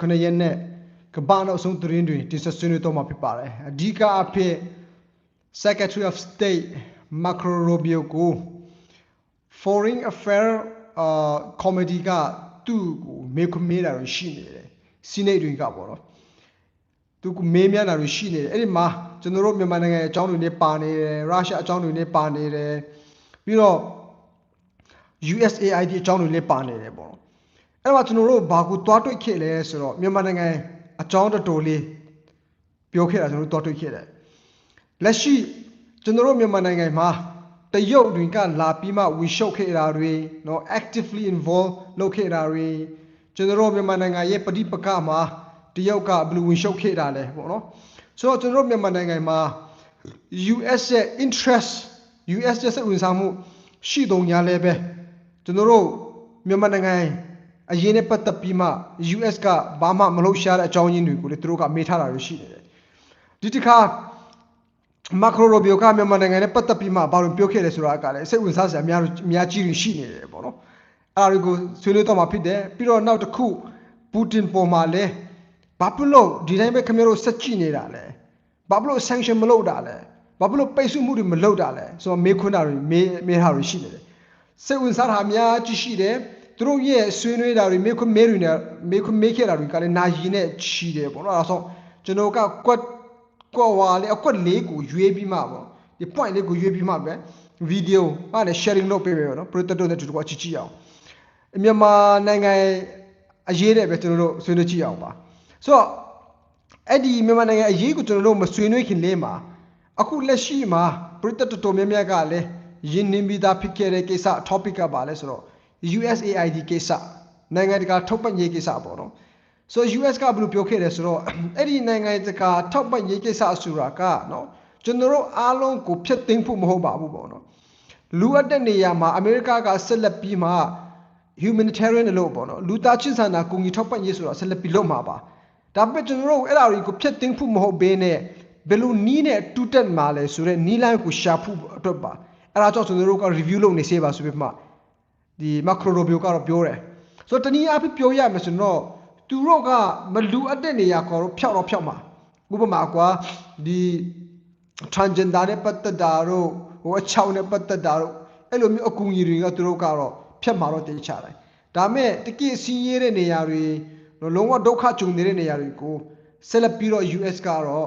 9ရက်နဲ့ကမ္ဘာနောက်ဆုံးသတင်းတွေတင်ဆက်ဆွေးနွေးတော့မှာဖြစ်ပါတယ်အဓိကအဖြစ် Secretary of State Marco Rubio ကို Foreign Affair အာ Committee ကသူ့ကိုမေးခွန်းမေးတာတွေရှိနေတယ်စီနိတ်တွေကပေါ့နော်သူကမေးမြန်းတာတွေရှိနေတယ်အဲ့ဒီမှာကျွန်တော်တို့မြန်မာနိုင်ငံရဲ့အကြောင်းတွေနဲ့ပါနေတယ်ရုရှားအကြောင်းတွေနဲ့ပါနေတယ်ပြီးတော့ USAID အကြောင်းတွေလည်းပါနေတယ်ပေါ့နော် အဲ့တော့ကျွန်တော်တို့ဘာကိုတွားတွေ့ခဲ့လဲဆိုတော့မြန်မာနိုင်ငံအကြောင်းတော်တော်လေးပြောခဲ့တာကျွန်တော်တို့တွားတွေ့ခဲ့တယ်လက်ရှိကျွန်တော်တို့မြန်မာနိုင်ငံမှာတရုတ်တွေကလာပြီးမှဝင်ရှုပ်ခဲ့တာတွေเนาะ actively involved လုပ်ခဲ့တာတွေကျွန်တော်တို့မြန်မာနိုင်ငံရဲ့ပဋိပက္ခမှာတရုတ်ကဘယ်လိုဝင်ရှုပ်ခဲ့တာလဲပေါ့နော်ဆိုတော့ကျွန်တော်တို့မြန်မာနိုင်ငံမှာ US ရဲ့ interest US ရဲ့စိတ်ဝင်စားမှုရှိတုံညာလည်းပဲကျွန်တော်တို့မြန်မာနိုင်ငံ အရင်နဲ့ပတ်သက်ပြီးမှ US ကဘာမှမလုပ်ရှားတဲ့အကြောင်းရင်းတွေကိုလည်းသူတို့ကမေးထားတာတွေရှိနေတယ်ဒီတစ်ခါမက်ခရိုရိုဘီယိုကမြန်မာနိုင်ငံနဲ့ပတ်သက်ပြီးမှဘာလို့ပြောခဲ့လဲဆိုတာကလည်းစိတ်ဝင်စားစရာအများအများကြီးရှိနေတယ်ပေါ့နော်အဲ့ဒါတွေကိုဆွေးနွေးတော့မှာဖြစ်တယ်ပြီးတော့နောက်တစ်ခုပူတင်ပေါ်မှာလည်းဘာဖြစ်လို့ဒီတိုင်းပဲခင်ဗျားတို့ဆက်ကြည့်နေတာလဲဘာဖြစ်လို့ sanction မလုပ်တာလဲဘာဖြစ်လို့ပိတ်ဆို့မှုတွေမလုပ်တာလဲဆိုတော့မေးခွန်းတာတွေမေးမေးတာတွေရှိနေတယ်စိတ်ဝင်စားတာအများကြီးရှိတယ် သူတို့ရဲ့ဆွေးနွေးတာတွေမေးခွန်းမေးတွေနဲ့မေးခွန်းမေးခဲ့တာတွေကလည်းနာယီနဲ့ချီတယ်ပေါ့နော်အဲဒါဆိုကျွန်တော်ကကွက်ကွက်ဝါလေးအကွက်လေးကိုရွေးပြီးမှပေါ့ဒီ point လေးကိုရွေးပြီးမှပဲဗီဒီယိုဟာလည်း sharing လုပ်ပေးမယ်ပေါ့နော် project တို့နဲ့တူတူအချစ်ကြည့်အောင်မြန်မာနိုင်ငံအရေးတဲ့ပဲကျွန်တော်တို့ဆွေးနွေးကြည့်အောင်ပါဆိုတော့အဲ့ဒီမြန်မာနိုင်ငံအရေးကိုကျွန်တော်တို့မဆွေးနွေးခင်လေးမှာအခုလက်ရှိမှာပြည်သက်တော်တော်များများကလည်းယင်းနေပြီးသားဖြစ်ခဲ့တဲ့ကိစ္စ topic ကပါလဲဆိုတော့ USAID ကိစ္စနိုင်ငံတကာထောက်ပံ့ရေးကိစ္စပေါ့နော်ဆိုတော့ US ကဘယ်လိုပြောခဲ့လဲဆိုတော့အဲ့ဒီနိုင်ငံတကာထောက်ပံ့ရေးကိစ္စဆိုတာကနော်ကျွန်တော်တို့အားလုံးကိုဖျက်သိမ်းဖို့မဟုတ်ပါဘူးပေါ့နော်လူအပ်တဲ့နေရာမှာအမေရိကကဆက်လက်ပြီးမှ humanitarian လို့ပေါ့နော်လူသားချင်းစာနာကူညီထောက်ပံ့ရေးဆိုတာဆက်လက်ပြီးလုပ်မှာပါဒါပေမဲ့ကျွန်တော်တို့အဲ့ဒါတွေကိုဖျက်သိမ်းဖို့မဟုတ်ဘဲနဲ့ဘယ်လိုနီးနဲ့တူးတက်မှာလဲဆိုတော့နီးလိုင်းကိုရှာဖို့အတွက်ပါအဲ့ဒါကြောင့်ကျွန်တော်တို့က review လုပ်နေစေပါဆိုပြီးမှ ဒီမက်ခရိုရိုဘီယိုကတော့ပြောတယ်ဆိုတော့တနည်းအားဖြင့်ပြောရမယ်ဆိုတော့သူတို့ကမလူအပ်တဲ့နေရာခေါ်တော့ဖြောက်တော့ဖြောက်မှာဥပမာကွာဒီ transgender နဲ့ပတ်သက်တာတို့ဟိုအချောင်းနဲ့ပတ်သက်တာတို့အဲ့လိုမျိုးအကူအညီတွေကသူတို့ကတော့ဖြတ်မှာတော့တင်ချတယ်ဒါမဲ့တကိစီးရဲတဲ့နေရာတွေလုံးဝဒုက္ခကြုံနေတဲ့နေရာတွေကိုဆက်လက်ပြီးတော့ US ကတော့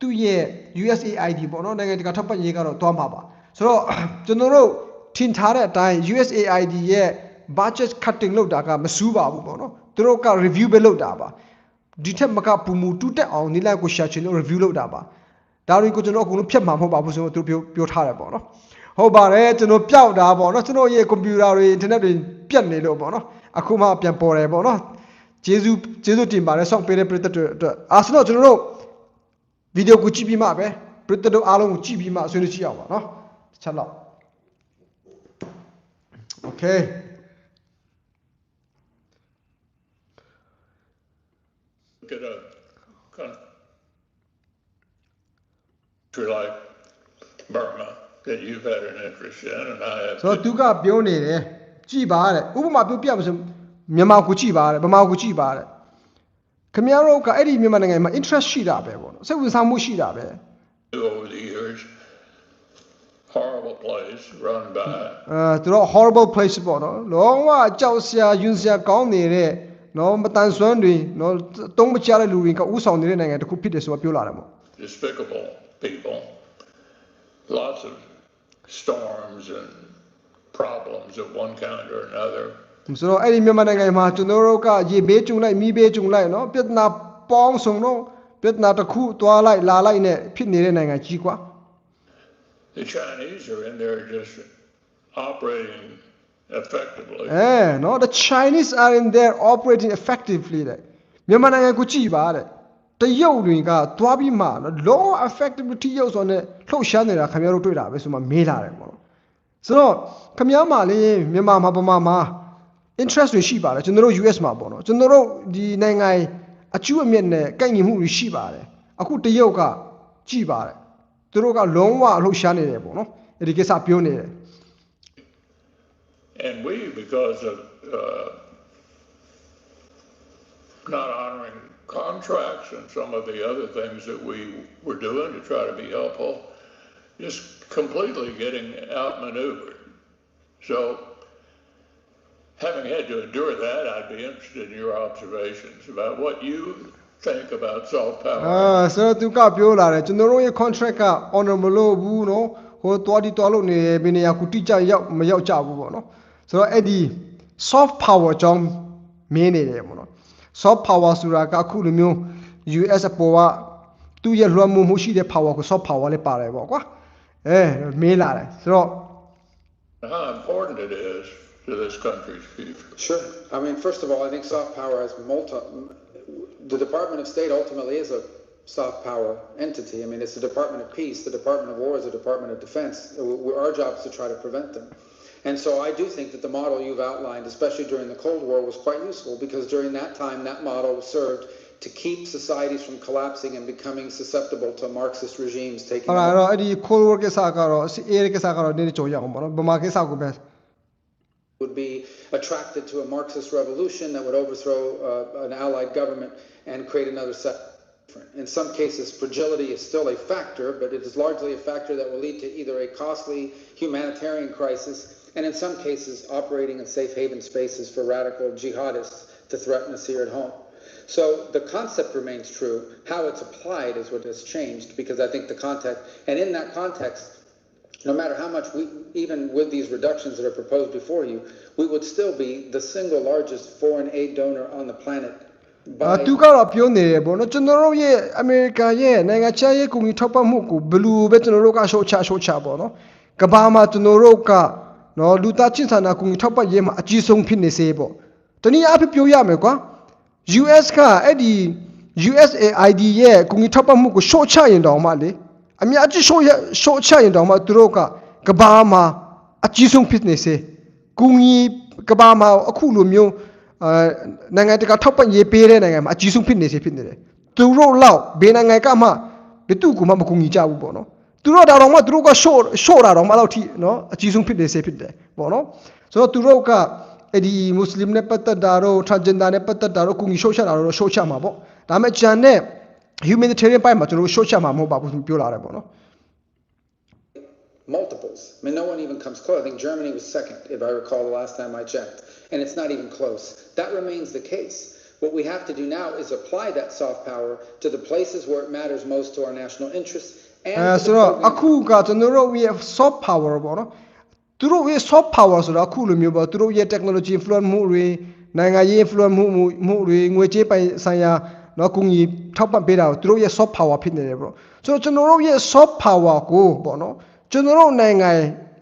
သူ့ရဲ့ USAID ပေါ့နော်နိုင်ငံတကာထောက်ပံ့ရေးကတော့သွားမှာပါဆိုတော့ကျွန်တော်တို့ ထင်ထားတဲ့အတိုင်း USAID ရဲ့ budget cutting လုပ်တာကမစူးပါဘူးပေါ့နော်သူတို့က review ပဲလုပ်တာပါဒီထက်မကပူမူတူတက်အောင်နိလိုက်ကိုရှာချင်လို့ review လုပ်တာပါဒါတွေကိုကျွန်တော်အကုန်လုံးဖြတ်မှာမဟုတ်ပါဘူးဆိုတော့သူပြောပြောထားတယ်ပေါ့နော်ဟုတ်ပါတယ်ကျွန်တော်ပျောက်တာပေါ့နော်ကျွန်တော်ရဲ့ကွန်ပျူတာတွေအင်တာနက်တွေပြတ်နေလို့ပေါ့နော်အခုမှပြန်ပေါ်တယ်ပေါ့နော်ကျေးဇူးကျေးဇူးတင်ပါတယ်ဆောက်ပေးတဲ့ပရိသတ်တွေအတွက်အားစတော့ကျွန်တော်တို့ဗီဒီယိုကိုကြည့်ပြီးမှပဲပရိသတ်တို့အားလုံးကိုကြည့်ပြီးမှဆွေးနွေးကြည့်အောင်ပါနော်တစ်ချက်တော့ Okay. look at a country like Burma that you've had an interest in, and I have. ဆိုတော့သူကပြောနေတယ်ကြည်ပါတဲ့ဥပမာပြောပြမစမြန်မာကိုကြည်ပါတဲ့ဗမာကိုကြည်ပါတဲ့ခင်ဗျားတို့ကအဲ့ဒီမြန်မာနိုင်ငံမှာ interest ရှိတာပဲပေါ့နော်စိတ်ဝင်စားမှုရှိတာပဲ over the years. Horrible place run by အဲသူတို့ horrible place ပေါ့နော်လုံးဝကြောက်စရာယွန်းစရာကောင်းနေတဲ့နော်မတန်ဆွမ်းတွေနော်တုံးမချတဲ့လူတွေကဥဆောင်နေတဲ့နိုင်ငံတစ်ခုဖြစ်တယ်ဆိုတော့ပြောလာတယ်ပေါ့ despicable people. Lots of storms and problems of one kind or another. ဆိုတော့အဲ့ဒီမြန်မာနိုင်ငံမှာကျွန်တော်တို့ကရေဘေးကျုံလိုက်မီးဘေးကျုံလိုက်နော်ပြဿနာပေါင်းစုံတော့ပြဿနာတစ်ခုသွားလိုက်လာလိုက်နဲ့ဖြစ်နေတဲ့နိုင်ငံကြီးကွာ The Chinese are in there just operating effectively. အဲနော် the chinese are in there operating effectively တဲ့မြန်မာနိုင်ငံကိုကြည်ပါတဲ့တရုတ်တွေကသွားပြီးမှနော်လုံးဝ effectively ရုပ်ဆိုနဲ့လှုပ်ရှားနေတာခင်ဗျားတို့တွေ့တာပဲဆိုမှမေးလာတယ်ပေါ့နော်ဆိုတော့ခင်ဗျားမှလေမြန်မာမှာပမာမှာ interest တွေရှိပါတယ်ကျွန်တော်တို့ US မှာပေါ့နော်ကျွန်တော်တို့ဒီနိုင်ငံအကျိုးအမြတ်နဲ့ကိုက်ညီမှုတွေရှိပါတယ်အခုတရုတ်ကကြည်ပါတယ် သူတို့ကလုံးဝလှုပ်ရှားနေတယ်ပေါ့နော်အဲ့ဒီကိစ္စပြောနေတယ် And we, because of uh, not honoring contracts and some of the other things that we were doing to try to be helpful, just completely getting outmaneuvered. So, having had to endure that, I'd be interested in your observations about what you think about soft power အာဆိုတော့သူကပြောလာတယ်ကျွန်တော်တို့ရဲ့ contract က honor မလို့ဘူးနော်ဟိုတွားတီတွားလို့နေဘယ်နေရာကူတိကျရောက်မရောက်ကြဘူးပေါ့နော်ဆိုတော့အဲ့ဒီ soft power ကြောင့်မင်းနေတယ်ပေါ့နော် soft power ဆိုတာကအခုလိုမျိုး US အပေါ်ကသူ့ရဲ့လွှမ်းမိုးမှုရှိတဲ့ power ကို soft power လည်းပါတယ်ပေါ့ကွာအဲမင်းလာတယ်ဆိုတော့ how important it is to this country's future sure i mean first of all i think soft power has multi The Department of State ultimately is a soft power entity. I mean, it's the Department of Peace. The Department of War is the Department of Defense. We- Our job is to try to prevent them. And so I do think that the model you've outlined, especially during the Cold War, was quite useful because during that time, that model served to keep societies from collapsing and becoming susceptible to Marxist regimes taking ဟုတ်လား over. အဲ့တော့အဲ့ဒီ cold war ကိစ္စကတော့အေးကိစ္စကတော့နည်းနည်းကြော်ရအောင်ပေါ့နော်ဗမာကိစ္စကိုပဲ would be attracted to a Marxist revolution that would overthrow uh, an allied government and create another set. In some cases, fragility is still a factor, but it is largely a factor that will lead to either a costly humanitarian crisis and, in some cases, operating in safe haven spaces for radical jihadists to threaten us here at home. So the concept remains true. How it's applied is what has changed because I think the context, and in that context, no matter how much we, even with these reductions that are proposed before you, we would still be the single largest foreign aid donor on the planet. အာ By သူကတော့ပြောနေတယ်ပေါ့နော်ကျွန်တော်တို့ရဲ့အမေရိကန်ရဲ့နိုင်ငံခြားရေးကူညီထောက်ပံ့မှုကိုဘယ်လူပဲကျွန်တော်တို့ကရှော့ချရှော့ချပေါ့နော်ကဘာမှာကျွန်တော်တို့ကနော်လူသားချင်းစာနာကူညီထောက်ပံ့ရေးမှာအကြီးဆုံးဖြစ်နေစေပေါ့တနည်းအားဖြင့်ပြောရမယ်ကွာ US ကအဲ့ဒီ USAID ရဲ့ကူညီထောက်ပံ့မှုကိုရှော့ချရင်တောင်မှလေ အများကြီးရှော့ရရှော့ချရင်တောင်မှသူတို့ကကဘာမှာအကြီးဆုံးဖြစ်နေစေကူညီကဘာမှာအခုလိုမျိုးအာနိုင်ငံတကာထောက်ပံ့ရေးပေးတဲ့နိုင်ငံမှာအကြီးဆုံးဖြစ်နေစေဖြစ်နေတယ်သူတို့လောက်ဘယ်နိုင်ငံကမှဘယ်သူကမှမကူညီကြဘူးပေါ့နော်သူတို့ဒါတော့မှသူတို့ကရှော့ရှော့တာတော့မှတော့ထိနော်အကြီးဆုံးဖြစ်နေစေဖြစ်တယ်ပေါ့နော်ဆိုတော့သူတို့ကအဲ့ဒီမွတ်စလင်နဲ့ပတ်သက်တာတော့ transgender နဲ့ပတ်သက်တာတော့ကူညီရှော့ချတာတော့ရှော့ချမှာပေါ့ဒါပေမဲ့ဂျန်နဲ့ humanitarian ဘက်မှာကျွန်တော်တို့ရှော့ချမှာမဟုတ်ပါဘူးသူပြောလာတယ်ပေါ့နော် multiples. I mean, no one even comes close. I think Germany was second, if I recall the last time I checked, and it's not even close. That remains the case. What we have to do now is apply that soft power to the places where it matters most to our national interests. And အဲ to ဆို the တော့ programs အခုကကျွန်တော်တို့ရဲ့ soft power ပေါ့နော်သူတို့ရဲ့ soft power ဆိုတာအခုလိုမျိုးပေါ့သူတို့ရဲ့ technology influence မှုတွေနိုင်ငံရေး influence မှုမှုမှုတွေငွေကြေးပိုင်ဆိုင်ရာ နော်ကုညီထောက်ပံ့ပေးတာကိုသူတို့ရဲ့ soft power ဖြစ်နေတယ်ပေါ့ဆိုတော့ကျွန်တော်တို့ရဲ့ soft power ကိုပေါ့နော်ကျွန်တော်တို့နိုင်ငံ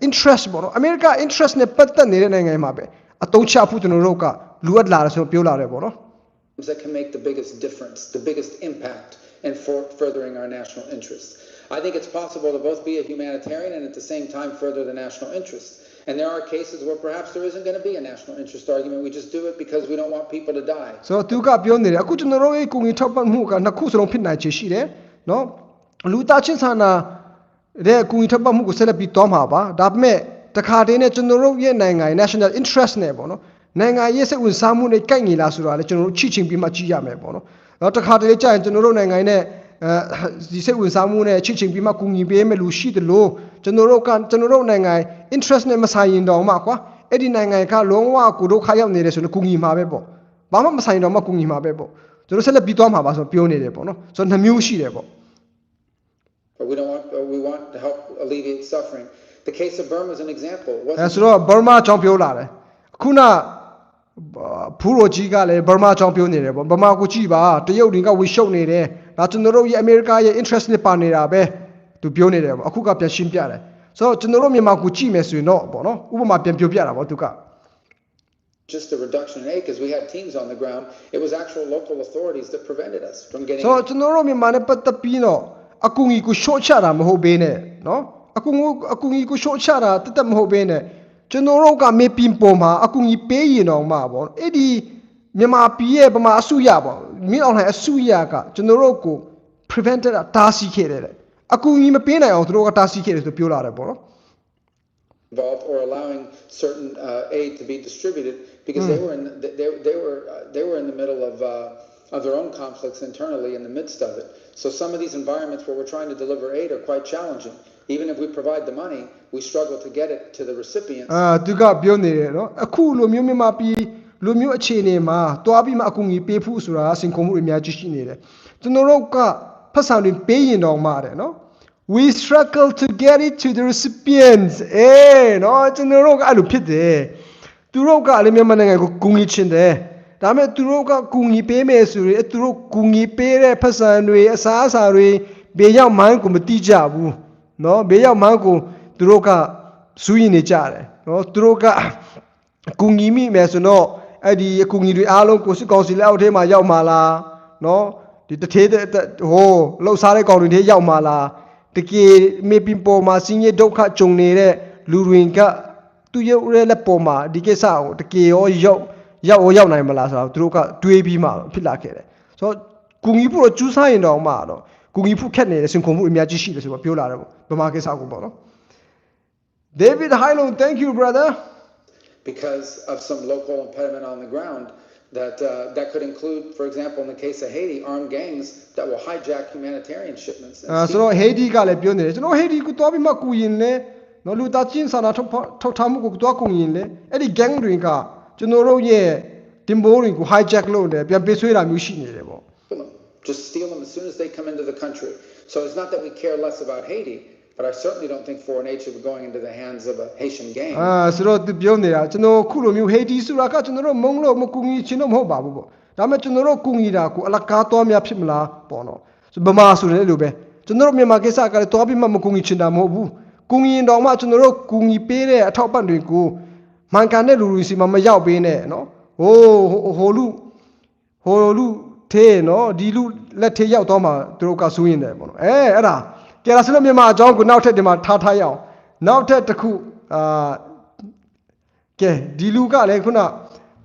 interest ပေါ့နော် America interest နဲ့ပတ်သက်နေတဲ့နိုင်ငံမှာပဲအတုံးချဖို့ကျွန်တော်တို့ကလိုအပ်လာတယ်ဆိုတော့ပြောလာတယ်ပေါ့နော် that can make the biggest difference, the biggest impact in for furthering our national interests. I think it's possible to both be a humanitarian and at the same time further the national interests. And there are cases where perhaps there isn't going to be a national interest argument. We just do it because we don't want people to die. ဆိုတော့သူကပြောနေတယ်အခုကျွန်တော်တို့ရဲ့ကိုငင်ထောက်ပံ့မှုကနှစ်ခုစလုံးဖြစ်နိုင်ချေရှိတယ်နော်လူသားချင်းစာနာတဲ့ကိုငင်ထောက်ပံ့မှုကိုဆက်လက်ပြီးသွားမှာပါဒါပေမဲ့တခါတည်းနဲ့ကျွန်တော်တို့ရဲ့နိုင်ငံရဲ့ national interest နဲ့ပေါ့နော်နိုင်ငံရဲ့စိတ်ဝင်စားမှုနဲ့ကိုက်ညီလားဆိုတာလည်းကျွန်တော်တို့ချီချင်းပြီးမှကြည့်ရမယ်ပေါ့နော်တော့တခါတည်းကြာရင်ကျွန်တော်တို့နိုင်ငံနဲ့အဲဒီစိတ်ဝင်စားမှုနဲ့ချစ်ချင်းပြီးမှကူညီပေးမယ်လူရှိတယ်လို့ ကျွန်တော်တို့ကကျွန်တော်တို့နိုင်ငံ interest နဲ့မဆိုင်ရင်တော့မှကွာအဲ့ဒီနိုင်ငံကလုံးဝကိုဒုက္ခရောက်နေတယ်ဆိုတော့ကူညီမှာပဲပေါ့ဘာမှမဆိုင်တော့မှကူညီမှာပဲပေါ့ကျွန်တော်ဆက်လက်ပြီးသွားမှာပါဆိုတော့ပြောနေတယ်ပေါ့နော်ဆိုတော့နှမျိုးရှိတယ်ပေါ့ But we don't want. uh, We want to help alleviate suffering. The case of Burma is an example. It အဲ wasn't ဆိုတော့ဘာမာအကြောင်းပြောလာတယ်ခုနဖူးရိုကြီးကလည်းဘာမာအကြောင်းပြောနေတယ်ပေါ့ဘာမာကိုကြည့်ပါတရုတ်တွေကဝေရှုပ်နေတယ်ဒါကျွန်တော်တို့ရဲ့အမေရိကရဲ့ interest နဲ့ပါနေတာပဲ သူပြောနေတယ်ပေါ့အခုကပြန်ရှင်းပြတယ်ဆိုတော့ကျွန်တော်တို့မြန်မာကိုကြည့်မယ်ဆိုရင်တော့ပေါ့နော်ဥပမာပြန်ပြောပြတာပေါ့သူက just a reduction in aid because we had teams on the ground. It was actual local authorities that prevented us from getting. ဆိုတော့ကျွန်တော်တို့မြန်မာနဲ့ပတ်သက်ပြီးတော့အကူကြီးကို short ချတာမဟုတ်ဘဲနဲ့နော်အကူကိုအကူကြီးကို short ချတာတက်တက်မဟုတ်ဘဲနဲ့ကျွန်တော်တို့ကမေပင်ပေါ်မှာအကူကြီးပေးရင်တော့မှပေါ့အဲ့ဒီမြန်မာပြည်ရဲ့ဗမာအစုရပေါ့မင်းအောင်လှိုင်အစုရကကျွန်တော်တို့ကို prevented တားဆီးခဲ့တယ်တဲ့ အကူကြီးမပေးနိုင်အောင်သူတို့ကတားဆီးခဲ့တယ်ဆိုပြောလာတယ်ပေါ့နော် involved or allowing certain uh, aid to be distributed because they were in the, they, they were uh, they were in the middle of uh, of their own conflicts internally in the midst of it. So some of these environments where we're trying to deliver aid are quite challenging. Even if we provide the money, we struggle to get it to the recipients. အာသူကပြောနေတယ်နော်အခုလိုမျိုးမြန်မာပြည်လိုမျိုးအခြေအနေမှာတွားပြီးမှအကူအညီပေးဖို့ဆိုတာစင်ခုံမှုအများကြီးရှိနေတယ်ကျွန်တော်တို့က ဖတ်ဆောင်တွေပေးရင်တော့မှာတယ်နော် we struggle to get it to the recipients အေးနော်ကျွန်တော်တို့ကအဲ့လိုဖြစ်တယ်သူတို့ကလည်းမြန်မာနိုင်ငံကိုကူညီချင်တယ်ဒါပေမဲ့သူတို့ကကူညီပေးမယ်ဆိုရင်သူတို့ကူညီပေးတဲ့ဖတ်ဆောင်တွေအစားအစာတွေဘေးရောက်မှန်းကိုမတိကြဘူးနော်ဘေးရောက်မှန်းကိုသူတို့ကစူးရင်နေကြတယ်နော်သူတို့ကအကူညီမိမယ်ဆိုတော့အဲ့ဒီအကူညီတွေအားလုံးကိုစစ်ကောင်စီလက်အောက်ထဲမှာရောက်မှာလားနော် ဒီတထေးတဲ့ဟိုလှုပ်ရှားတဲ့ကောင်တွေထဲရောက်မှာလားတကယ်မေပင်ပေါ်မှာစင်းရဲဒုက္ခကြုံနေတဲ့လူတွေကသူရုပ်ရဲလက်ပေါ်မှာဒီကိစ္စကိုတကယ်ရောရောက်ရောက်ရောရောက်နိုင်မလားဆိုတော့သူတို့ကတွေးပြီးမှဖြစ်လာခဲ့တယ်ဆိုတော့ကူညီဖို့တော့ကျူးစားရင်တော့မှတော့ကူညီဖို့ခက်နေတဲ့စင်ခုံမှုအများကြီးရှိတယ်ဆိုတော့ပြောလာတယ်ပေါ့ဗမာကိစ္စကိုပေါ့နော် David Hylon thank you brother because of some local impediment on the ground that uh, that could include, for example, in the case of Haiti, armed gangs that will hijack humanitarian shipments. and အဲဆိုတော့ဟေဒီကလည်းပြောနေတယ်ကျွန်တော်ဟေဒီကိုသွားပြီးမှကူရင်လေနော်လူသားချင်းစာနာထုတ်ဖော်ထုတ်ထားမှုကိုသွားကူရင်လေအဲ့ဒီ gang တွေကကျွန်တော်တို့ရဲ့တင်ပိုးတွေကို hijack လုပ်တယ်ပြန်ပေးဆွဲတာမျိုးရှိနေတယ်ပေါ့ steal them. Just steal them as soon as they come into the country. So it's not that we care less about Haiti, but I certainly don't think foreign aid should be going into the hands of a Haitian gang. အာဆိုတော့သူပြောနေတာကျွန်တော်ခုလိုမျိုးဟေဒီဆိုတာကကျွန်တော်တို့မုံလို့မကူညီချင်တော့မဟုတ်ပါဘူးပေါ့ဒါပေမဲ့ကျွန်တော်တို့ကူညီတာကိုအလကားသွားများဖြစ်မလားပေါ့နော်ဆိုဗမာဆိုတဲ့လိုပဲကျွန်တော်တို့မြန်မာကိစ္စကလည်းသွားပြီးမှမကူညီချင်တာမဟုတ်ဘူးကူညီရင်တော့မှကျွန်တော်တို့ကူညီပေးတဲ့အထောက်ပံ့တွေကိုမှန်ကန်တဲ့လူတွေစီမှာမရောက်ပေးနဲ့နော်ဟိုးဟိုလူဟိုလူသေးနော်ဒီလူလက်သေးရောက်တော့မှသူတို့ကစိုးရင်တယ်ပေါ့နော်အဲအဲ့ဒါ ကဲဒါဆိုလို့မြန်မာအကြောင်းကိုနောက်ထပ်ဒီမှာထားထားရအောင်နောက်ထပ်တစ်ခုအာကဲဒီလူကလည်းခုန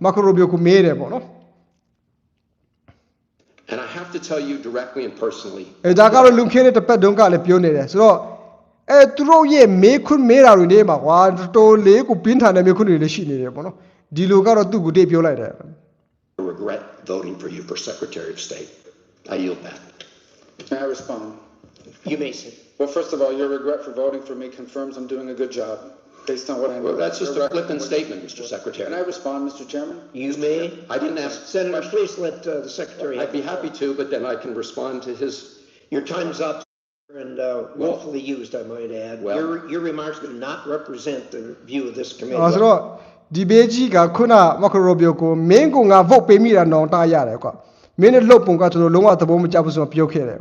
မက်ခရိုဘီယိုကိုမေးတယ်ပေါ့နော် And I have to tell you directly and personally, အဲဒါကတော့လူခင်းတဲ့တစ်ပတ်တုန်းကလည်းပြောနေတယ်ဆိုတော့အဲသူတို့ရဲ့မေးခွန်းမေးတာတွေနေမှာကွာတော်တော်လေးကိုပြင်းထန်တဲ့မေးခွန်းတွေလည်းရှိနေတယ်ပေါ့နော်ဒီလူကတော့သူ့ကိုတိတ်ပြောလိုက်တယ် I regret voting for you for Secretary of State. I yield back. May I respond? You may say. Well, first of all, your regret for voting for me confirms I'm doing a good job based on what I know. Well, that's just Your a flippant record- statement, Mr. Can I Secretary. respond, Mr. Chairman? You may. I didn't ask. Senator, please let uh, the secretary. I'd be happy to, but then I can respond to his, Your time's up and uh, willfully used, I might add. Well- Your, your remarks do not represent the view of this အဲ committee. ဆိုတော့ဒီဘေးကြီးကခုနမက်ခရိုဘီယိုကိုမင်းကငါဗုတ်ပေးမိတာနောင်တရတယ်ကွာမင်းနဲ့လှုပ်ပုံကကျွန်တော်လုံးဝသဘောမကျဘူးဆိုတော့ပြောခဲ့တယ်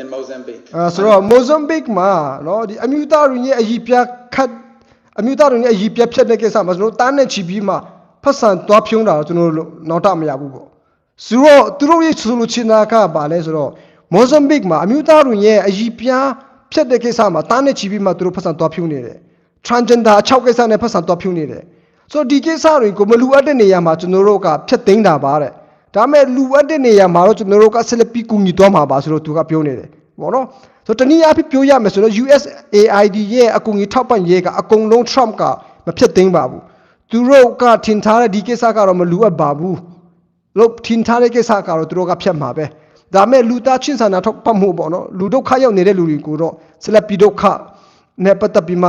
in Mozambique အာဆိုတော့ Mozambique မှာနော်ဒီအမျိုးသားတွေရဲ့အကြီးပြခတ်အမျိုးသားတွေရဲ့အကြီးပြဖြတ်တဲ့ကိစ္စမှာကျွန်တော်တားနဲ့ချီပြီးမှဖတ်ဆန်သွားဖြုံးတာတော့ကျွန်တော်တို့နောက်တမရဘူးပေါ့ဆိုတော့သူတို့ရဲ့ဆိုလိုချင်တာကဘာလဲဆိုတော့ Mozambique မှာအမျိုးသားတွေရဲ့အကြီးပြဖြတ်တဲ့ကိစ္စမှာတားနဲ့ချီပြီးမှသူတို့ဖတ်ဆန်သွားဖြုံးနေတယ် transgender အချောက်ကိစ္စနဲ့ဖတ်ဆန်သွားဖြုံးနေတယ်ဆိုတော့ဒီကိစ္စတွေကိုမလူအပ်တဲ့နေရာမှာကျွန်တော်တို့ကဖြတ်သိမ်းတာပါတဲ့ ဒါပေမဲ့လူအပ်တဲ့နေရာမှာတော့ကျွန်တော်တို့ကဆက်လက်ပြီးကူညီသွားမှာပါဆိုတော့သူကပြောနေတယ်ပေါ့နော်ဆိုတော့တနည်းအားဖြင့်ပြောရမယ်ဆိုတော့ USAID ရဲ့အကူအညီထောက်ပံ့ရေးကအကုန်လုံး Trump ကမဖြစ်သိမ်းပါဘူးသူတို့ကထင်ထားတဲ့ဒီကိစ္စကတော့မလူအပ်ပါဘူးလို့ထင်ထားတဲ့ကိစ္စကတော့သူတို့ကဖြတ်မှာပဲဒါပေမဲ့လူသားချင်းစာနာထောက်ပံ့မှုပေါ့နော်လူဒုက္ခရောက်နေတဲ့လူတွေကိုတော့ဆက်လက်ပြီးဒုက္ခနဲ့ပတ်သက်ပြီးမှ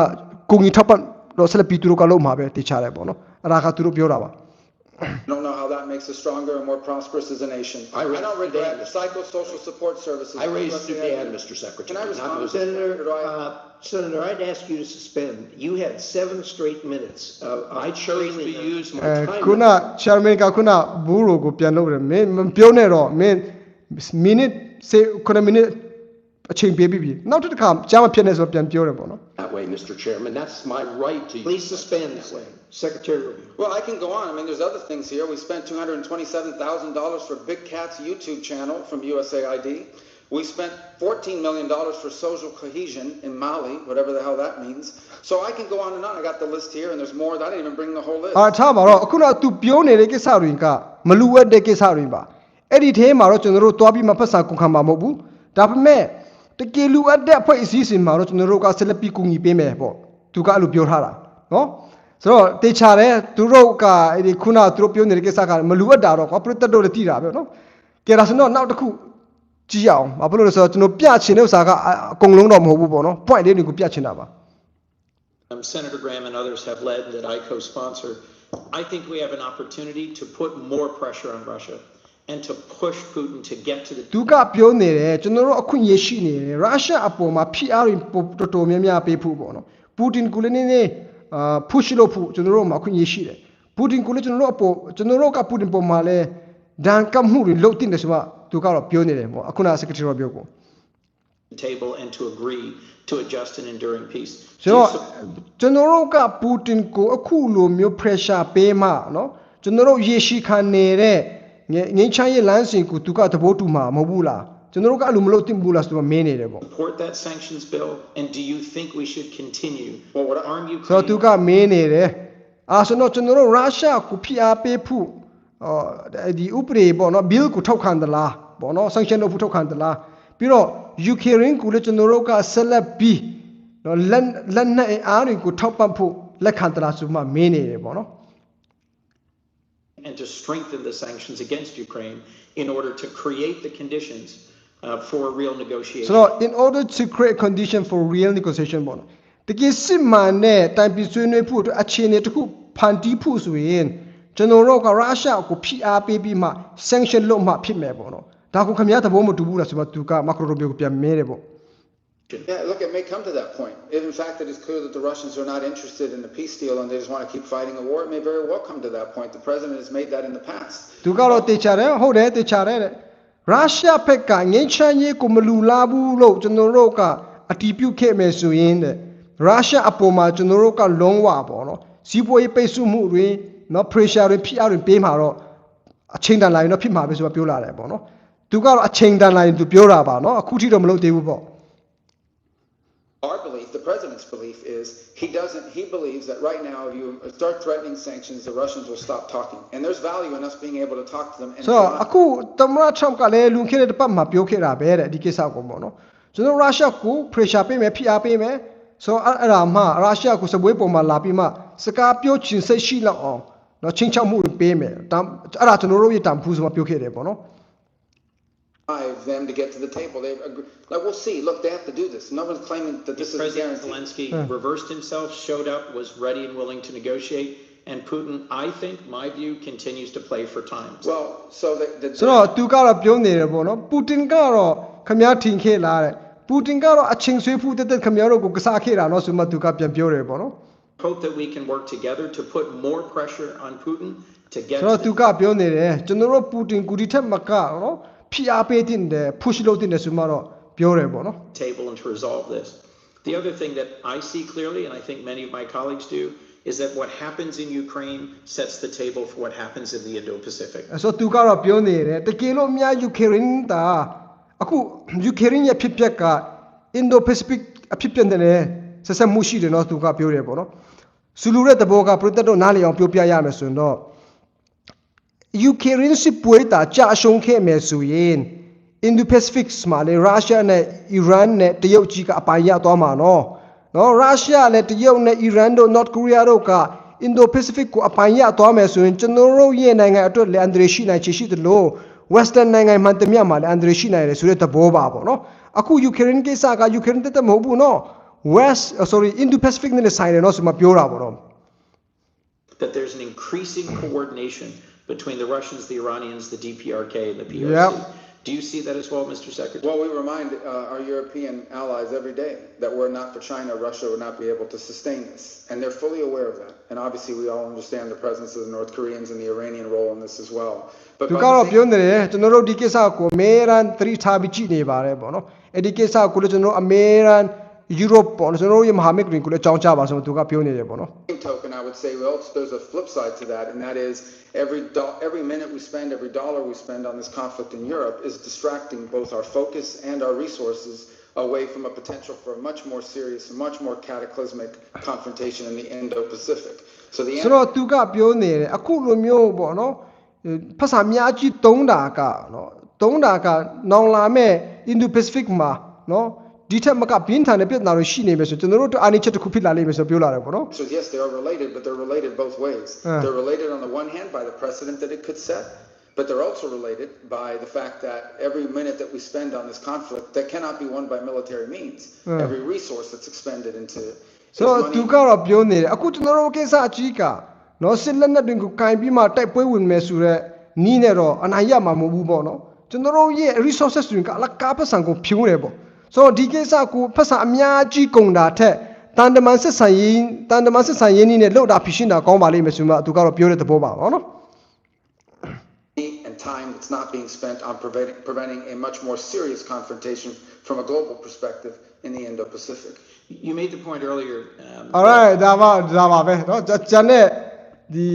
ကူညီထောက်ပံ့တော့ဆက်လက်ပြီးသူတို့ကလုပ်မှာပဲတည်ချတယ်ပေါ့နော်အဲ့ဒါကသူတို့ပြောတာပါ I don't know how that makes us stronger and more prosperous as a nation. I raised don't regret Sudan. psychosocial support services. I raised Let's see Sudan, that. Mr. Can I Secretary, respond? not Mozambique. Senator, Do I- uh, Senator, I'd ask you to suspend. You had seven straight minutes of. of I chose to trailing on- use အဲ my time. ခုနချာမင်ကခုနဘူးရိုကိုပြန်လုပ်တယ်မင်းမပြောနဲ့တော့မင်းမိနစ်စေခုနမိနစ် အချိန်ပေးပြီးပြီနောက်တစ်ခါကြားမဖြစ်နေဆိုတော့ပြန်ပြောတယ်ပေါ့နော် That way, Mr. Chairman, that's my right to. Please suspend that way. Secretary Rubio. Well, I can go on. I mean, there's other things here. We spent $227,000 for Big Cat's YouTube channel from USAID. We spent $14 million for social cohesion in Mali, whatever the hell that means. So I can go on and on. I got the list here, and there's more. I didn't even bring the whole list. အာထားပါတော့အခုနက तू ပြောနေတဲ့ကိစ္စတွေကမလူဝက်တဲ့ကိစ္စတွေပါအဲ့ဒီထဲမှာတော့ကျွန်တော်တို့သွားပြီးမှဖက်စာကုန်ခံမှာမဟုတ်ဘူးဒါပေမဲ့ တကယ်လူအပ်တဲ့အဖွဲ့အစည်းအစဉ်မှာတော့ကျွန်တော်တို့ကဆက်လက်ပြီးကူညီပေးမယ်ပေါ့သူကအဲ့လိုပြောထားတာနော်ဆိုတော့တေချာတယ်သူတို့ကအဲ့ဒီခုနကသူတို့ပြောနေတဲ့ကိစ္စကမလူအပ်တာတော့ကွာပရိသတ်တို့လည်းတည်တာပဲနော်ကဲဒါဆိုတော့နောက်တစ်ခုကြည့်ရအောင်ဘာဖြစ်လို့လဲဆိုတော့ကျွန်တော်ပြချင်တဲ့ဥစ္စာကအအကုန်လုံးတော့မဟုတ်ဘူးပေါ့နော် point လေးတွေကိုပြချင်တာပါ um, Senator Graham and others have led that I co-sponsor. I think we have an opportunity to put more pressure on Russia and to push Putin to get to the သူကပြောနေတယ်ကျွန်တော်တို့အခွင့်အရေးရှိနေတယ်ရုရှားအပေါ်မှာဖိအားတွေပိုတော်တော်များများပေးဖို့ပေါ့နော်ပူတင်ကလည်းနည်းနည်းအာ push လုပ်ဖို့ကျွန်တော်တို့မှာအခွင့်အရေးရှိတယ်ပူတင်ကလည်းကျွန်တော်တို့အပေါ်ကျွန်တော်တို့ကပူတင်ပေါ်မှာလဲဒဏ်ကပ်မှုတွေလုပ်တင်တယ်ဆိုမှသူကတော့ပြောနေတယ်ပေါ့အခုန secretary ပြောကို table and to agree to a just and enduring peace. ဆိုတော့ Do you sup- ကျွန်တော်တို့ကပူတင်ကိုအခုလိုမျိုး pressure ပေးမှနော်ကျွန်တော်တို့ရေရှိခံနေတဲ့ ငငင်းချမ်းရဲ့လမ်းစဉ်ကိုသူကသဘောတူမှာမဟုတ်ဘူးလားကျွန်တော်တို့ကအဲ့လိုမလုပ်သင့်ဘူးလားဆိုတော့မင်းနေတယ်ပေါ့ support that sanctions bill and do you think we should continue Well, what I- to arm ဆိုတော့သူ Ukraine? ကမင်းနေတယ်အာဆိုတော့ကျွန်တော်တို့ရုရှားကိုဖိအားပေးဖို့အော်ဒီဥပဒေပေါ့နော် bill ကိုထောက်ခံသလားပေါ့နော် sanction လုပ်ဖို့ထောက်ခံသလားပြီးတော့ Ukraine ကိုလည်းကျွန်တော်တို့ကဆက်လက်ပြီးနော်လက်လက်နက်အင်အားတွေကိုထောက်ပံ့ဖို့လက်ခံသလားဆိုမှမင်းနေတယ်ပေါ့နော် and to strengthen the sanctions against Ukraine in order to create the conditions uh, for real negotiation. ဆိုတော့ in order to create condition for real negotiation ပေါ့နော်တကယ်စစ်မှန်တဲ့တိုင်ပြည်ဆွေးနွေးဖို့အတွက်အခြေအနေတစ်ခုဖန်တီးဖို့ဆိုရင်ကျွန်တော်တို့ကရုရှားကိုဖိအားပေးပြီးမှ sanction လုပ်မှဖြစ်မယ်ပေါ့နော်ဒါကိုခင်ဗျားသဘောမတူဘူးလားဆိုတော့သူကမက်ခရိုရိုဘီကိုပြန်မဲတယ်ပေါ့ Yeah, look, it may come to that point. If in fact it is clear that the Russians are not interested in the peace deal and they just want to keep fighting a war, it may very well come to that point. The president has made that in the past. သူကတော့တေချာတယ်ဟုတ်တယ်တေချာတယ်တဲ့ရုရှားဘက်ကငင်းချမ်းရေးကိုမလူလားဘူးလို့ကျွန်တော်တို့ကအတီးပြုတ်ခဲ့မယ်ဆိုရင်တဲ့ရုရှားအပေါ်မှာကျွန်တော်တို့ကလုံးဝပေါ့နော်စီးပွားရေးပိတ်ဆို့မှုတွေနော် pressure တွေဖိအားတွေပေးမှာတော့အချိန်တန်လာရင်တော့ဖြစ်မှာပဲဆိုတော့ပြောလာတယ်ပေါ့နော်သူကတော့အချိန်တန်လာရင်သူပြောတာပါနော်အခုထိတော့မလုပ်သေးဘူးပေါ့ Our belief, the president's belief, is he doesn't. He believes that right now, if you start threatening sanctions, the Russians will stop talking, and there's value in us being able to talk to them. And ဆိုတော့အခုသမ္မတ Trump ကလည်းလွန်ခဲ့တဲ့တစ်ပတ်မှာပြောခဲ့တာပဲတဲ့ဒီကိစ္စကိုပေါ့နော်ကျွန်တော်ရုရှားကို pressure ပေးမယ်ဖိအားပေးမယ်ဆိုတော့အဲ့အဲ့ဒါမှရုရှားကိုစပွဲပေါ်မှာလာပြီးမှစကားပြောချင်စိတ်ရှိလောက်အောင်နော်ချင်းချောက်မှုတွေပေးမယ်ဒါအဲ့ဒါကျွန်တော်တို့ရဲ့တန်ဖိုးဆိုမှပြောခဲ့တယ်ပေါ့နော် drive them to get to the table. They agree. Like we'll see. Look, they have to do this. No one's claiming that this is a President guarantee. Zelensky reversed himself, showed up, was ready and willing to negotiate, and Putin, I think, my view, continues to play for time. Well, so the, the ဆိုတော့သူကတော့ပြောနေတယ်ပေါ့နော်ပူတင်ကတော့ခမည်းထင်ခဲ့လားတဲ့ပူတင်ကတော့အချင်းဆွေးဖူးတက်တက်ခမည်းတို့ကိုကစားခဲ့တာနော်ဆိုမှသူကပြန်ပြောတယ်ပေါ့နော် Hope that we can work together to put more pressure on Putin to get ဆိုတော့ to သူ the ကပြောနေတယ်ကျွန်တော်တို့ပူတင်ကူဒီထက်မကနော် ဖိအားပေးတင်တယ် push လုပ်တင်တယ်ဆိုမှတော့ပြောတယ်ပေါ့နော် table and to resolve this. The other thing that I see clearly, and I think many of my colleagues do, is that what happens in Ukraine sets the table for what happens in the Indo-Pacific. အဲဆိုသူကတော့ပြောနေတယ်တကယ်လို့အများယူကရိန်းတာအခုယူကရိန်းရဲ့ဖြစ်ပျက်က Indo-Pacific အဖြစ်ပြတဲ့ဆက်ဆက်မှုရှိတယ်နော်သူကပြောတယ်ပေါ့နော်ဆူလူတဲ့သဘောကပရိသတ်တို့နားလည်အောင်ပြောပြရမယ်ဆိုရင်တော့ ယူကရိန်းစစ်ပွဲတာကြာရှုံးခဲ့မယ်ဆိုရင် Indo-Pacific မှာလေရုရှားနဲ့အီရန်နဲ့တရုတ်ကြီးကအပိုင်ရသွားမှာနော်နော်ရုရှားနဲ့တရုတ်နဲ့အီရန်တို့ North Korea တို့က Indo-Pacific ကိုအပိုင်ရသွားမယ်ဆိုရင်ကျွန်တော်တို့ရဲ့နိုင်ငံအတွက်လည်းအန္တရာယ်ရှိနိုင်ချေရှိသလို Western နိုင်ငံမှန်သမျှမှာလည်းအန္တရာယ်ရှိနိုင်တယ်ဆိုတဲ့သဘောပါပေါ့နော်အခုယူကရိန်းကိစ္စကယူကရိန်းတက်တက်မဟုတ်ဘူးနော် West sorry Indo-Pacific နဲ့ဆိုင်တယ်နော်ဆိုမှပြောတာပေါ့နော် That there's an increasing coordination between the Russians, the Iranians, the DPRK, and the PRC Yep. Do you see that as well, Mr. Secretary? Well, we remind uh, our European allies every day that were it not for China, Russia would not be able to sustain this. And they're fully aware of that. And obviously, we all understand the presence of the North Koreans and the Iranian role in this as well. But သူ by ကတော့ the ပြော same- နေတယ်ကျွန်တော်တို့ဒီကိစ္စကိုအမေရန်သတိထားပြီးကြည့်နေပါတယ်ပေါ့နော်အဲ့ဒီကိစ္စကိုလည်းကျွန်တော်တို့အမေရန် ယူရိုပေါ့နော်ကျွန်တော်တို့ရဲ့မဟာမိတ်တွေကိုလည်းအကြောင်းကြားပါဆိုတော့သူကပြောနေတယ်ပေါ့နော် same token, I would say, well, there's a flip side to that, and that is every do- every minute we spend, every dollar we spend on this conflict in Europe is distracting both our focus and our resources away from a potential for a much more serious, much more cataclysmic confrontation in the Indo-Pacific. So the ဆိုတော့သူကပြောနေတယ်အခုလိုမျိုးပေါ့နော်ဖတ်စာအများကြီးတုံးတာကနော်တုံးတာကနောင်လာမဲ့ Indo Pacific မှာနော် ဒီထက်မကပြင်းထန်တဲ့ပြဿနာတွေရှိနေမယ်ဆိုကျွန်တော်တို့အာနိချက်တစ်ခုဖြစ်လာလိမ့်မယ်ဆိုပြောလာတယ်ပေါ့နော် So yes, they are related, but they're related both ways. Uh. They're related on the one hand by the precedent that it could set, but they're also related by the fact that every minute that we spend on this conflict that cannot be won by military means, Uh. every resource that's expended into is ဆိုတော့ money သူကတော့ပြောနေတယ်အခုကျွန်တော်တို့ကိစ္စအကြီးကနော်စစ်လက်နက်တွေကိုကင်ပြီးမှတိုက်ပွဲဝင်မယ်ဆိုတော့နီးနေတော့အနိုင်ရမှာမဟုတ်ဘူးပေါ့နော်ကျွန်တော်တို့ရဲ့ resources တွေကအလကားပတ်စံကိုဖြိုးတယ်ပေါ့ ဆိုတော့ဒီကိစ္စကိုဖက်ဆံအများကြီးကုန်တာထက်တန်တမန်စစ်ဆန်ရေးတန်တမန်စစ်ဆန်ရေးနည်းနဲ့လှုပ်တာဖြစ်ရှင်းတာကောင်းပါလိမ့်မယ်ဆိုမှသူကတော့ပြောတဲ့သဘောပါပေါ့နော် and time that's not being spent on preventing, preventing a much more serious confrontation from a global perspective in the Indo-Pacific. You made the point earlier. Um, alright ဒါပါဒါပါပဲเนาะဂျန်တဲ့ဒီ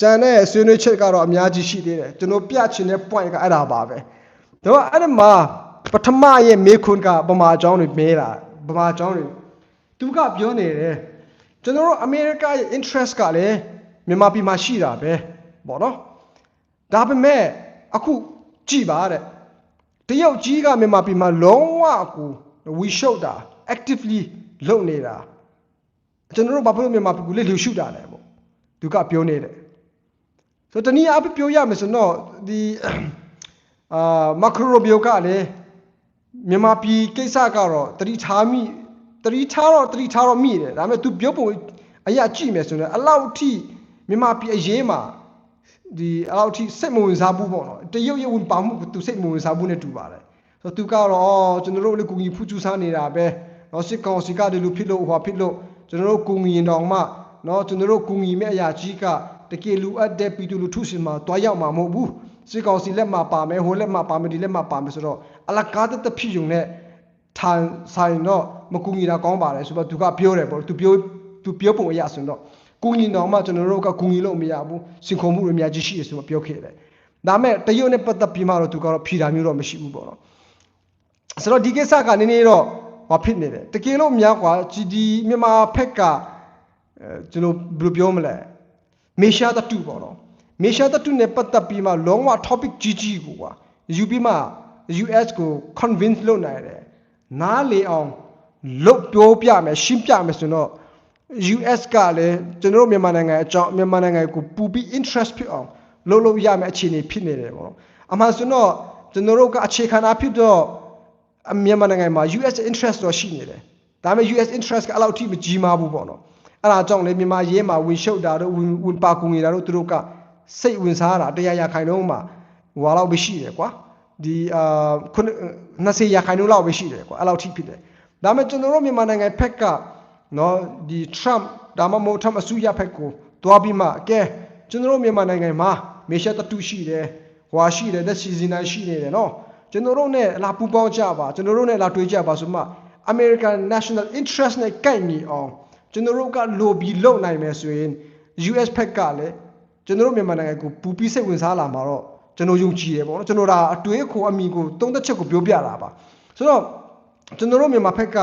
ဂျန်တဲ့ဆွေးနွေးချက်ကတော့အများကြီးရှိသေးတယ်ကျွန်တော်ပြချင်တဲ့ point ကအဲ့ဒါပါပဲတော့အဲ့ဒီမှာ ပထမရဲ့မေခွန်းကဗမာအကြောင်းတွေမဲတာဗမာအကြောင်းတွေသူကပြောနေတယ်ကျွန်တော်တို့အမေရိကရဲ့ interest ကလည်းမြန်မာပြည်မှာရှိတာပဲပေါ့နော်ဒါပေမဲ့အခုကြည်ပါတဲ့တရုတ်ကြီးကမြန်မာပြည်မှာလုံးဝကိုဝီရှုတ်တာ actively လုပ်နေတာကျွန်တော်တို့ဘာဖြစ်လို့မြန်မာပြည်ကိုလေ့လူရှုတာလဲပေါ့သူကပြောနေတယ်ဆိုတော့တနည်းအားဖြင့်ပြောရမယ်ဆိုတော့ဒီအာမက်ခရိုဘီယိုကလည်း မြန်မာပြည်ကိစ္စကတော့တတိထားမိတတိထားတော့တတိထားတော့မိတယ်ဒါပေမဲ့ तू ပြောပုံအရာကြည့်မယ်ဆိုတော့အလောက်ထိမြန်မာပြည်အရေးမှာဒီအဲ့လောက်ထိစိတ်မဝင်စားဘူးပေါ့နော်တရုတ်ရဲ့ဝင်ပါမှုကိုသူစိတ်မဝင်စားဘူးနဲ့တူပါတယ်ဆိုတော့သူကတော့ကျွန်တော်တို့လည်းကိုကြီးဖူးချူစားနေတာပဲနော်စစ်ကောင်စီကဒီလိုဖြစ်လို့ဟောဖြစ်လို့ကျွန်တော်တို့ကိုငီရင်တောင်မှနော်ကျွန်တော်တို့ကိုငီမဲ့အရာကြီးကတကယ်လူအပ်တဲ့ပြည်သူလူထုစီမှာတွားရောက်မှာမဟုတ်ဘူးစစ်ကောင်စီလက်မှာပါမယ်ဟိုလက်မှာပါမယ်ဒီလက်မှာပါမယ်ဆိုတော့ အလကားတဖြစ်ယုံနဲ့ထိုင်ဆိုင်တော့မကူညီတာကောင်းပါတယ်ဆိုတော့သူကပြောတယ်ပေါ့သူပြောသူပြောပုံအရဆိုတော့ကူညီတော့မှကျွန်တော်တို့ကကူညီလို့မရဘူးစင်ခုံမှုတွေအများကြီးရှိတယ်ဆိုတော့ပြောခဲ့တယ်ဒါမဲ့တရုတ်နဲ့ပတ်သက်ပြီးမှတော့သူကတော့ဖြီတာမျိုးတော့မရှိဘူးပေါ့နော်ဆိုတော့ဒီကိစ္စကနည်းနည်းတော့ဟောဖြစ်နေတယ်တကယ်လို့များကွာဒီမြန်မာဖက်ကကျွန်တော်ဘယ်လိုပြောမလဲမေရှားတတူပေါ့နော်မေရှားတတူနဲ့ပတ်သက်ပြီးမှလုံးဝ topic ကြီးကြီးကိုကွာယူပြီးမှ US ကို convince လုပ်နိုင်တယ်နားလေအောင်လုပ်ပြောပြမယ်ရှင်းပြမယ်ဆိုတော့ US ကလည်းကျွန်တော်တို့မြန်မာနိုင်ငံအကြောင်းမြန်မာနိုင်ငံကိုပူပြီး interest ဖြစ်အောင်လုပ်လို့ရမယ့်အခြေအနေဖြစ်နေတယ်ပေါ့နော်အမှန်ဆိုတော့ကျွန်တော်တို့ကအခြေခံအဖြစ်တော့အမြန်မာနိုင်ငံမှာ US interest တော့ရှိနေတယ်ဒါပေမဲ့ US interest ကအဲ့လောက်ထိမကြီးမားဘူးပေါ့နော်အဲ့ဒါကြောင့်လေမြန်မာရေးမှာဝင်ရှုပ်တာတို့ဝင်ဝင်ပါကူနေတာတို့သူတို့ကစိတ်ဝင်စားတာတရားရခိုင်တော့မှဟွာလောက်ပဲရှိတယ်ကွာ ဒီအာခု20ရခိုင်တော့လောက်ပဲရှိတယ်ကွာအဲ့လောက်ထိဖြစ်တယ်ဒါပေမဲ့ကျွန်တော်တို့မြန်မာနိုင်ငံဖက်ကနော်ဒီ Trump ဒါမှမဟုတ် Trump အစိုးရဖက်ကိုတွားပြီးမှကဲကျွန်တော်တို့မြန်မာနိုင်ငံမှာမေရှာတတူရှိတယ်ဟွာရှိတယ်လက်စီစဉ်နိုင်ရှိနေတယ်နော်ကျွန်တော်တို့ ਨੇ လာပူပေါင်းကြပါကျွန်တော်တို့ ਨੇ လာတွေးကြပါဆိုမှ American National Interest နဲ့ကိုက်ညီအောင်ကျွန်တော်တို့က lobby လုပ်နိုင်မယ်ဆိုရင် US ဖက်ကလည်းကျွန်တော်တို့မြန်မာနိုင်ငံကိုပူပြီးစိတ်ဝင်စားလာမှာတော့ ကျွန်တော်ယုံကြည်တယ်ပေါ့နော်ကျွန်တော်ဒါအတွေးခေါ်အမိကိုသုံးသက်ချက်ကိုပြောပြတာပါဆိုတော့ကျွန်တော်တို့မြန်မာဖက်က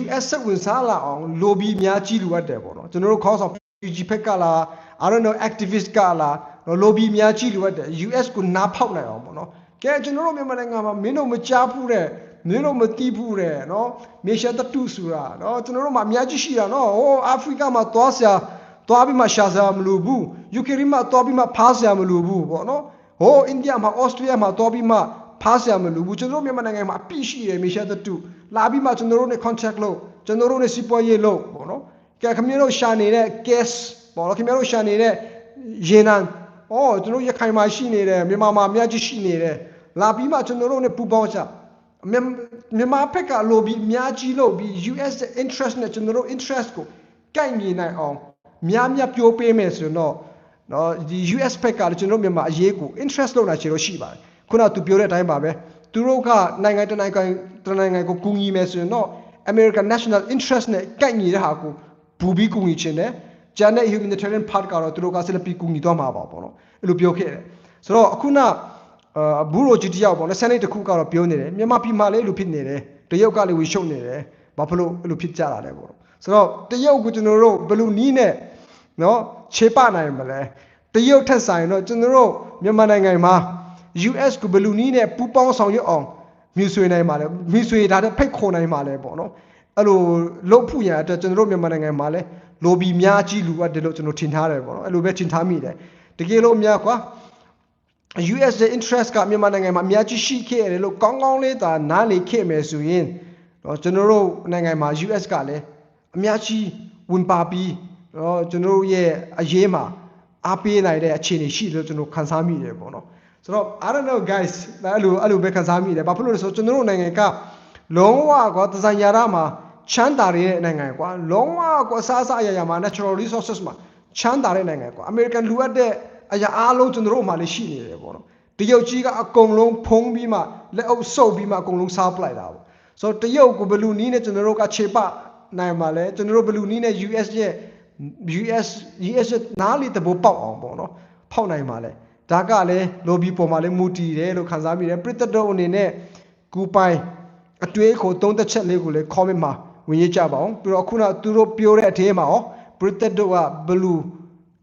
US စက်ဝင်စားလာအောင် lobby အများကြီးလိုအပ်တယ်ပေါ့နော်ကျွန်တော်တို့ခေါင်းဆောင် PG ဖက်ကလား I don't know activist ကလားနော် lobby အများကြီးလိုအပ်တယ် US ကိုနားဖောက်နိုင်အောင်ပေါ့နော်ကဲကျွန်တော်တို့မြန်မာနိုင်ငံမှာမင်းတို့မကြားဘူးတဲ့မင်းတို့မသိဘူးတဲ့နော်မေရှာတတူဆိုတာနော်ကျွန်တော်တို့မှာအများကြီးရှိတာနော်ဟိုအာဖရိကမှာသွားစရာသွားပြီးမှရှာစရာမလိုဘူးယူကရိန်းမှာသွားပြီးမှဖားစရာမလိုဘူးပေါ့နော် ဟိုအိန္ဒိယမှာဩစတြေးလျမှာတော်ပြီးမှဖားဆရာမလူဘူးကျွန်တော်တို့မြန်မာနိုင်ငံမှာအပြည့်ရှိတယ်မေရှားသတုလာပြီးမှကျွန်တော်တို့နဲ့ contract လုပ်ကျွန်တော်တို့နဲ့စီးပွားရေးလုပ်ပေါ့နော်ကဲခင်ဗျားတို့ရှာနေတဲ့ gas ပေါ့နော်ခင်ဗျားတို့ရှာနေတဲ့ရေနံဩကျွန်တော်ရခိုင်မှာရှိနေတယ်မြန်မာမှာအများကြီးရှိနေတယ်လာပြီးမှကျွန်တော်တို့နဲ့ပူးပေါင်းကြမြန်မာဘက်ကလိုပြီးအများကြီးလို့ပြီး US interest နဲ့ကျွန်တော်တို့ interest ကိုကိုက်မြင်နိုင်အောင်များများပြောပေးမယ်ဆိုတော့ နော်ဒီ US ဘက်ကလည်းကျွန်တော်တို့မြန်မာအရေးကို interest လောက်လာချေလို့ရှိပါတယ်ခုနကသူပြောတဲ့အတိုင်းပါပဲသူတို့ကနိုင်ငံတစ်နိုင်ငံတစ်နိုင်ငံကိုကူညီမယ်ဆိုရင်တော့ American National Interest နဲ့ကိုက်ညီတဲ့ဟာကိုဘူပြီးကူညီချင်တယ်ဂျန်တဲ့ humanitarian part ကတော့သူတို့ကဆက်လက်ပြီးကူညီသွားမှာပါပေါ့နော်အဲ့လိုပြောခဲ့တယ်ဆိုတော့အခုနအာဘူးရိုဂျီတယောက်ပေါ့နော် Senate တစ်ခုကတော့ပြောနေတယ်မြန်မာပြည်မှာလည်းလူဖြစ်နေတယ်တရုတ်ကလည်းဝီရှုပ်နေတယ်ဘာဖြစ်လို့အဲ့လိုဖြစ်ကြတာလဲပေါ့နော်ဆိုတော့တရုတ်ကိုကျွန်တော်တို့ဘယ်လိုနီးနဲ့ နော်ခြေပနိုင်မလဲတရုတ်ထက်ဆိုင်တော့ကျွန်တော်တို့မြန်မာနိုင်ငံမှာ US ကိုဘယ်လိုနီးနဲ့ပူးပေါင်းဆောင်ရွက်အောင်မြူဆွေနိုင်ပါလဲမြူဆွေဒါတဲ့ဖိတ်ခေါ်နိုင်ပါလဲပေါ့နော်အဲ့လိုလုတ်ဖို့ရန်အတွက်ကျွန်တော်တို့မြန်မာနိုင်ငံမှာလဲလိုဘီများကြီးလူအပ်တယ်လို့ကျွန်တော်ထင်ထားတယ်ပေါ့နော်အဲ့လိုပဲထင်ထားမိတယ်တကယ်လို့အများကွာ US ရဲ့ interest ကမြန်မာနိုင်ငံမှာအများကြီးရှိခဲ့တယ်လို့ကောင်းကောင်းလေးသာနားလေခဲ့မယ်ဆိုရင်တော့ကျွန်တော်တို့နိုင်ငံမှာ US ကလည်းအများကြီးဝင်ပါပြီး တော့ကျွန်တော်တို့ရဲ့အရေးမှာအားပေးနိုင်တဲ့အခြေအနေရှိတယ်လို့ကျွန်တော်ခန်းစားမိတယ်ပေါ့နော်ဆိုတော့ I don't know guys ဒါအဲ့လိုအဲ့လိုပဲခန်းစားမိတယ်ဘာဖြစ်လို့လဲဆိုတော့ကျွန်တော်တို့နိုင်ငံကလုံးဝကွာသဇာယာရမှာချမ်းသာတဲ့နိုင်ငံကွာလုံးဝကွာအစားအစာအရာရာမှာ natural resources မှာချမ်းသာတဲ့နိုင်ငံကွာ American လူအပ်တဲ့အရာအားလုံးကျွန်တော်တို့မှလည်းရှိနေတယ်ပေါ့နော်တရုတ်ကြီးကအကုန်လုံးဖုံးပြီးမှလက်အုပ်ဆုပ်ပြီးမှအကုန်လုံးစားပလိုက်တာပေါ့ဆိုတော့တရုတ်ကိုဘယ်လူနီးနဲ့ကျွန်တော်တို့ကခြေပနိုင်ပါလဲကျွန်တော်တို့ဘယ်လူနီးနဲ့ US ရဲ့ US US ရဲ့နားလေတဘောပေါက်အောင်ပေါ့နော်ဖောက်နိုင်ပါလဲဒါကလည်း lobby ပေါ်မှာလည်းမူတည်တယ်လို့ခန်းစားမိတယ်ပြည်သက်တော်အနေနဲ့ကူပိုင်အတွေးကိုသုံးသက်ချက်လေးကိုလည်း comment မှာဝင်ရေးကြပါအောင်ပြီးတော့ခုနကသူတို့ပြောတဲ့အထဲမှာရောပြည်သက်တော်ကဘယ်လူ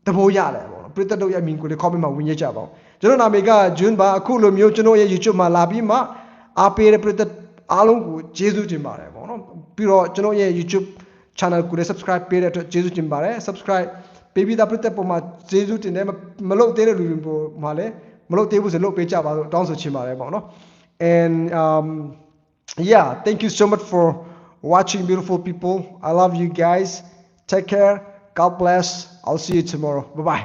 တဘောရတယ်ပေါ့နော်ပြည်သက်တော်ရဲ့အမင်ကိုလည်း comment မှာဝင်ရေးကြပါအောင်ကျွန်တော်နာမည်ကဂျွန်းပါအခုလိုမျိုးကျွန်တော်ရဲ့ YouTube မှာလာပြီးမှအားပေးတဲ့ပြည်သက်အားလုံးကိုကျေးဇူးတင်ပါတယ်ပေါ့နော်ပြီးတော့ကျွန်တော်ရဲ့ YouTube channel ကိုလည်း subscribe ပေးတဲ့အတွက်ကျေးဇူးတင်ပါတယ် subscribe ပေးပြီးသားပြည်သက်ပေါ်မှာကျေးဇူးတင်တယ်မမလုပ်သေးတဲ့လူတွေပေါ်မှာလည်းမလုပ်သေးဘူးဆိုလုပ်ပေးကြပါလို့တောင်းဆိုချင်ပါတယ်ပေါ့နော် and um yeah thank you so much for watching beautiful people i love you guys take care god bless i'll see you tomorrow bye bye